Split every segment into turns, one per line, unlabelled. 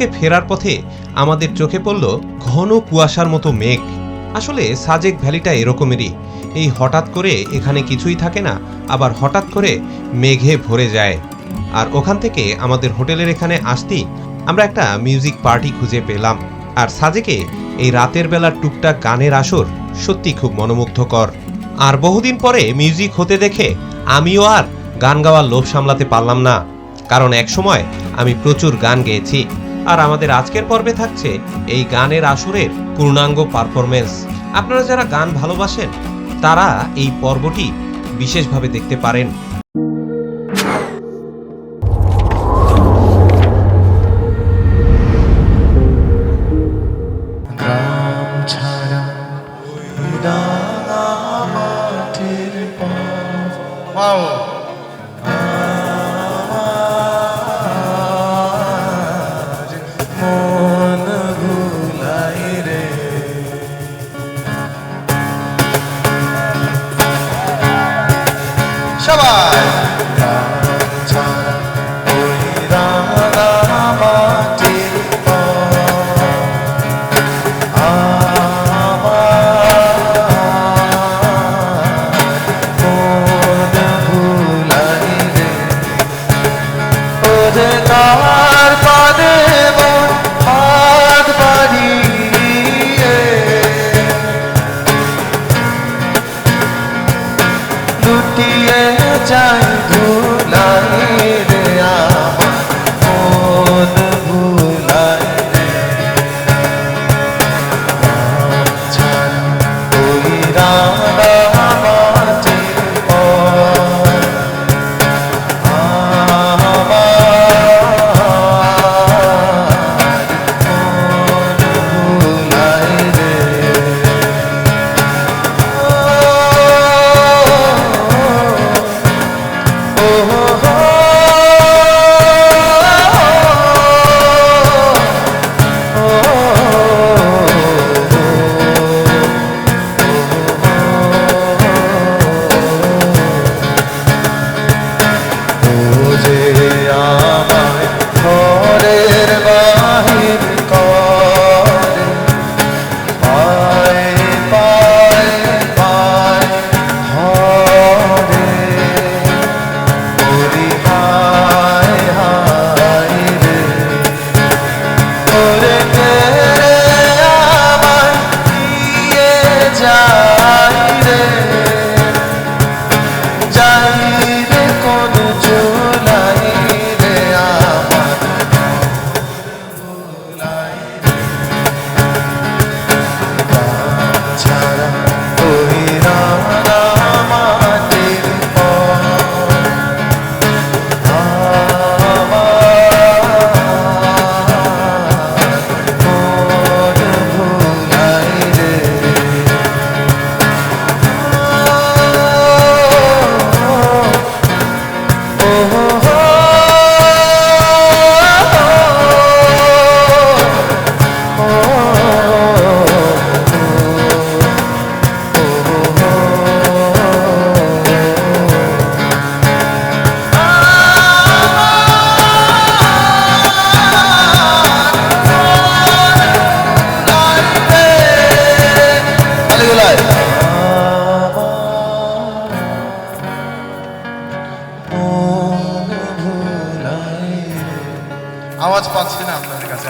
থেকে ফেরার পথে আমাদের চোখে পড়ল ঘন কুয়াশার মতো মেঘ। আসলে সাজেক ভ্যালিটা এরকমেরই। এই হঠাৎ করে এখানে কিছুই থাকে না, আবার হঠাৎ করে মেঘে ভরে যায়। আর ওখান থেকে আমাদের হোটেলের এখানে আসতেই আমরা একটা মিউজিক পার্টি খুঁজে পেলাম। আর সাজেকে এই রাতের বেলার টুকটাক গানের আসর সত্যি খুব মনোমুগ্ধকর। আর বহুদিন পরে মিউজিক হতে দেখে আমিও আর গান গাওয়ার লোভ সামলাতে পারলাম না। কারণ একসময় আমি প্রচুর গান গেয়েছি। আর আমাদের আজকের পর্বে থাকছে এই গানের আসরের পূর্ণাঙ্গ পারফরমেন্স আপনারা যারা গান ভালোবাসেন, তারা এই পর্বটি বিশেষভাবে দেখতে পারেন। oh. life. I want to pass it now, but I can't say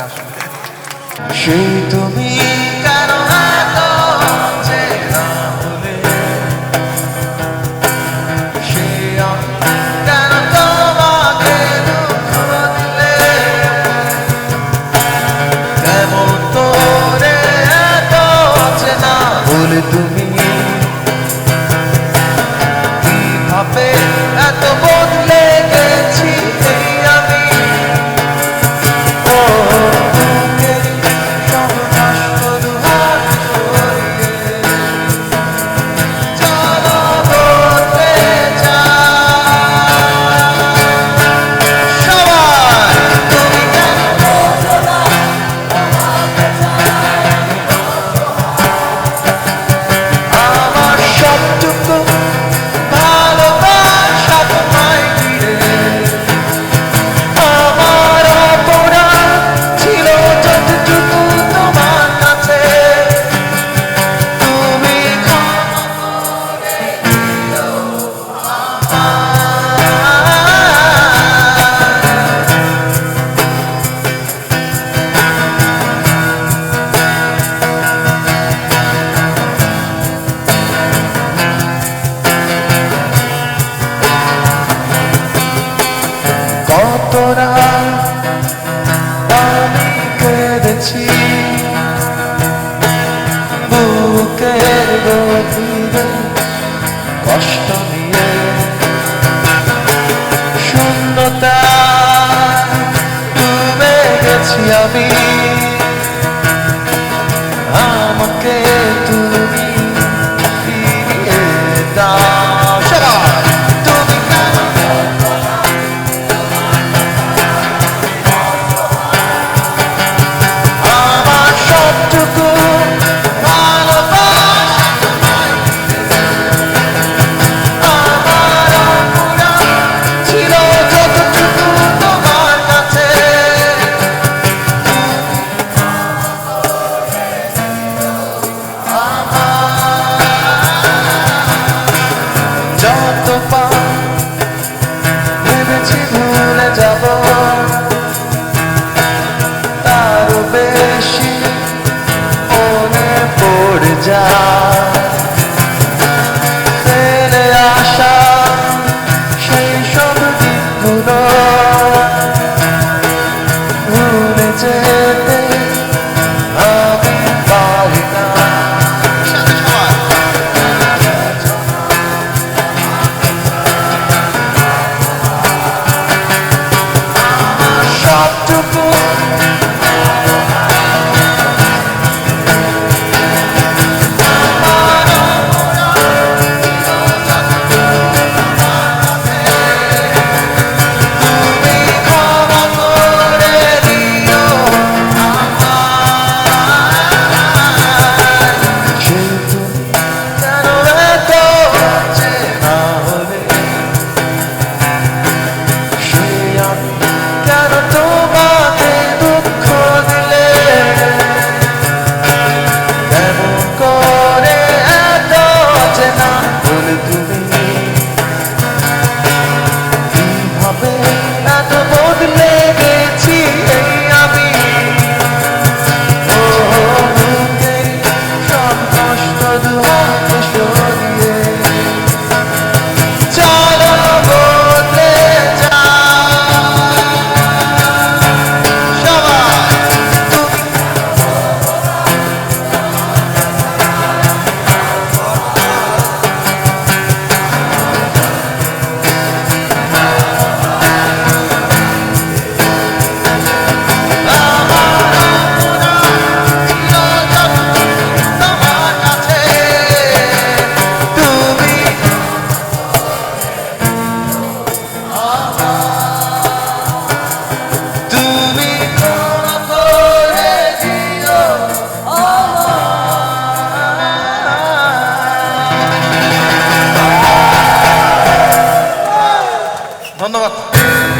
ধন্যবাদ।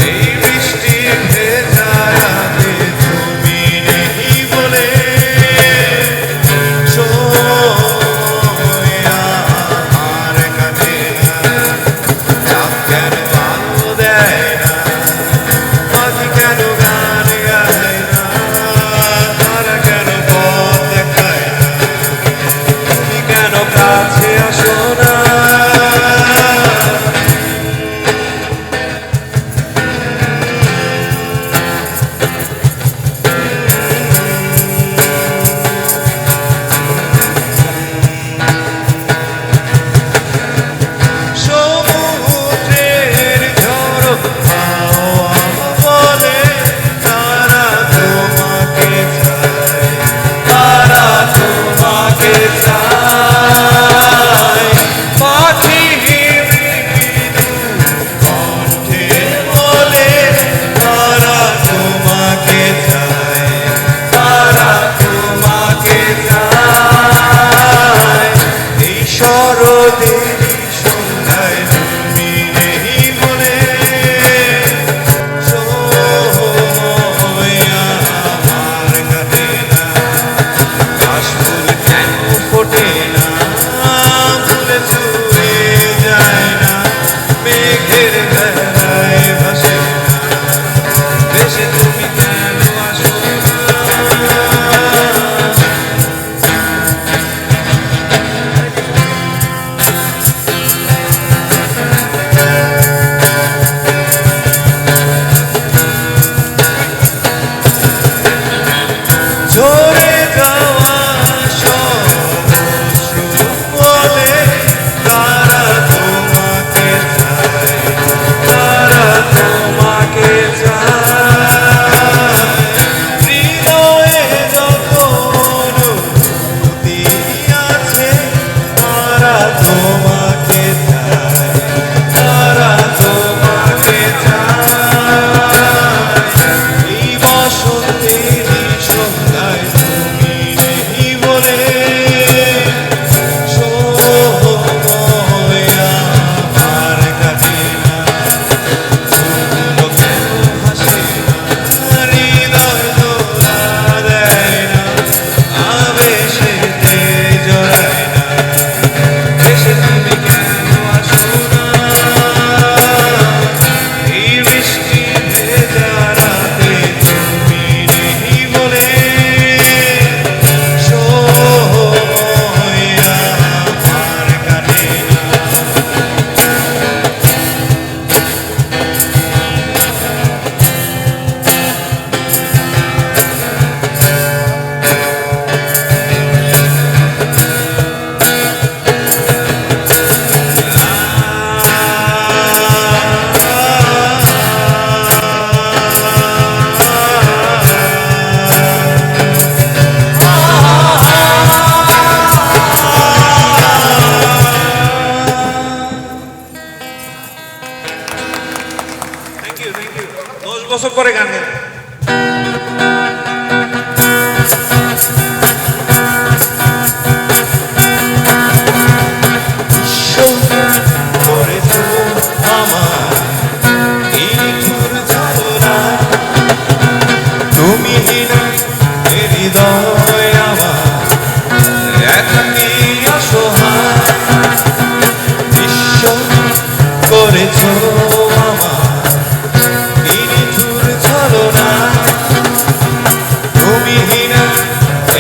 এই বৃষ্টি ভেজায়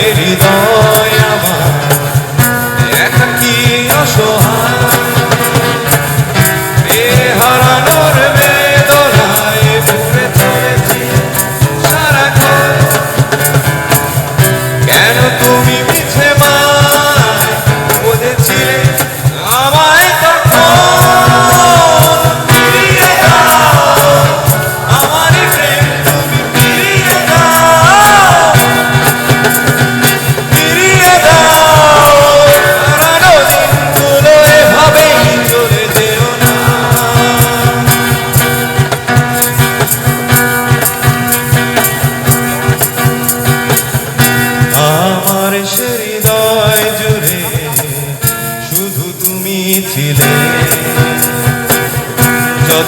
Ladies.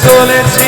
Let's go.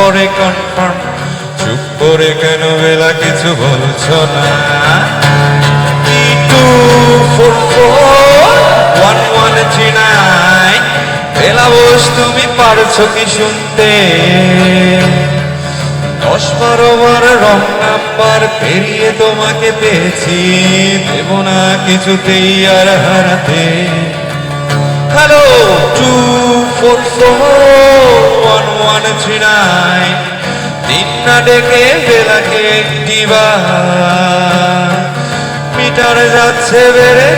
পরে কনফার্ম চুপ করে কেন বেলা কিছু বলছো না? Two four four one one three nine. Bela Bose তুমি পারছ কি শুনতে? দশ বারো বার রং নাম্বার পেরিয়ে তোমাকে পেয়েছি। দেব না কিছুতেই আর হারাতে। Hello two four four one one three দিন না ডেকে বেলাকে একটিবার মিটার যাচ্ছে বেড়ে,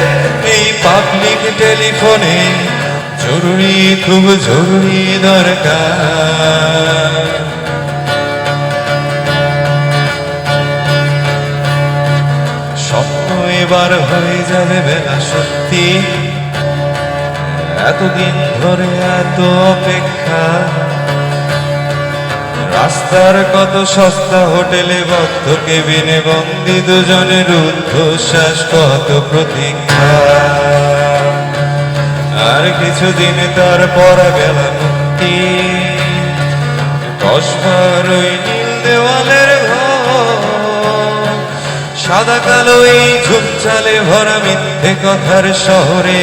এই পাবলিক টেলিফোনে জরুরি, খুব জরুরি দরকার। স্বপ্ন এবার হয়ে যাবে বেলা সত্যি। এতদিন ধরে এত অপেক্ষা। রাস্তার কত সস্তা হোটেলে বদ্ধ কেবিনে বন্দি দুজনের উদ্ধশ্বাস কত প্রতীক্ষা। আর কিছুদিন তারপর গেল মুক্তি। কসবার ওই নীল দেওয়ালের সাদা কালো এই ঝুমচালে ভরা মিথ্যে কথার শহরে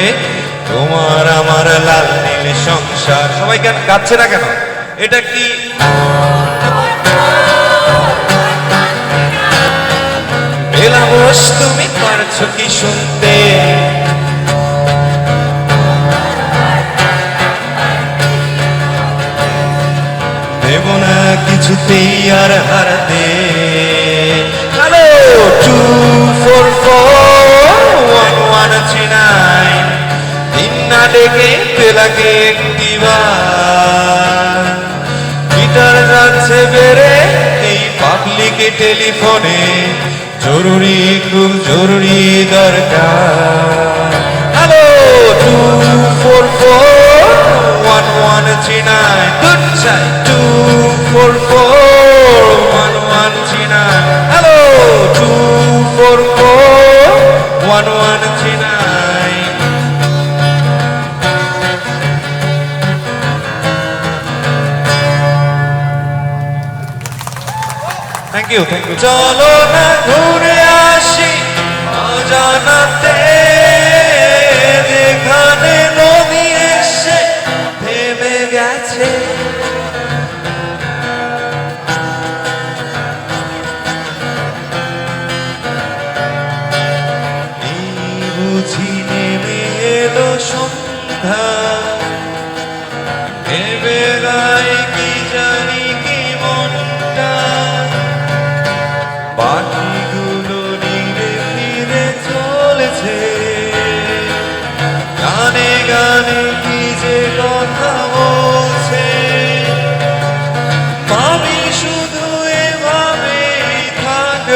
তোমার আমার লাল নীল সংসার। সবাই কেন কাঁদছে না কেন? এটা কি? তুমি পারছ কি শুনতে? দেব না কিছুতেই আর হারাতে ডেকে পেলাকে একটিবার গিটার যাচ্ছে বেড়ে এই টেলিফোনে জরুরি খুব জরুরি দরকার। Hello two four four one one three nine good চাই two four four one one three nine hello two four four one one three nine thank you thank you চলো না ঘুরে আসি অজানাতে যেখানে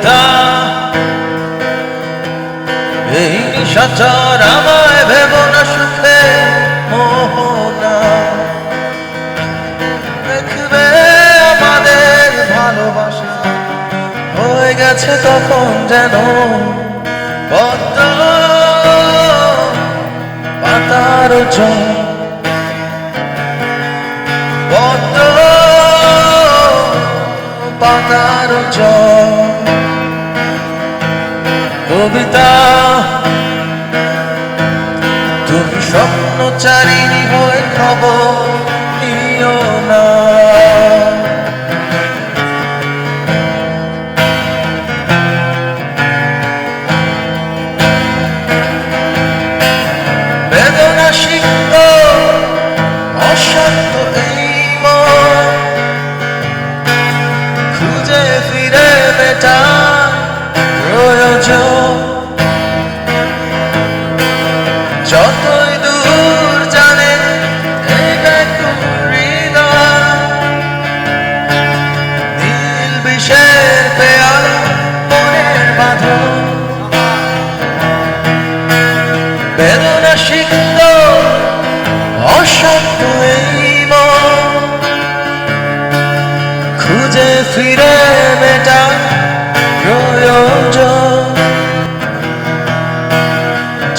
কবিতা এই নিশাচর আমায় ভেব না সুখে মোহনা। দেখবে আমাদের ভালোবাসা হয়ে গেছে তখন যেন পদ্ম পাতার জল পদ্ম পাতার জল কবিতা। তুমি স্বপ্নচারিণী হয়ে খবর নিও না।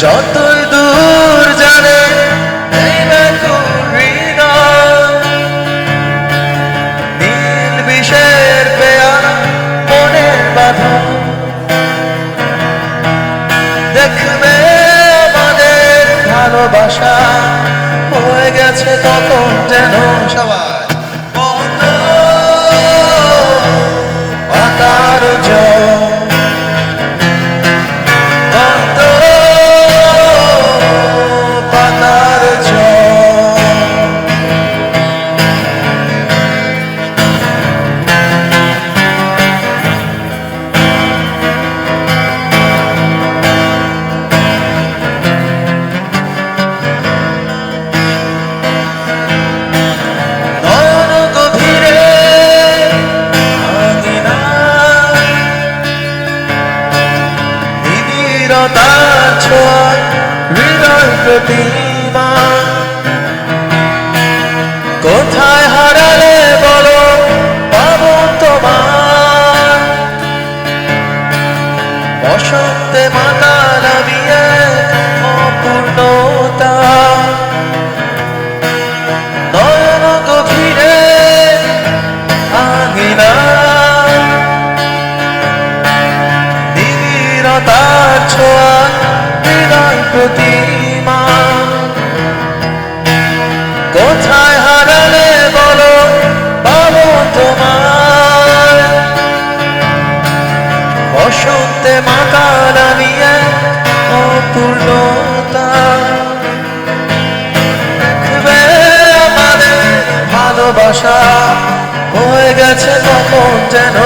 যতই দূর জানে নীল বিষের পেয়ারা, মনের বাঁধন দেখবে আমাদের ভালোবাসা, হয়ে গেছে তখন যেন সবাই বসন্তে মাতা নামিয়ে অপূর্ণতা। দেখবে আমাদের ভালোবাসা হয়ে গেছে তখন যেন।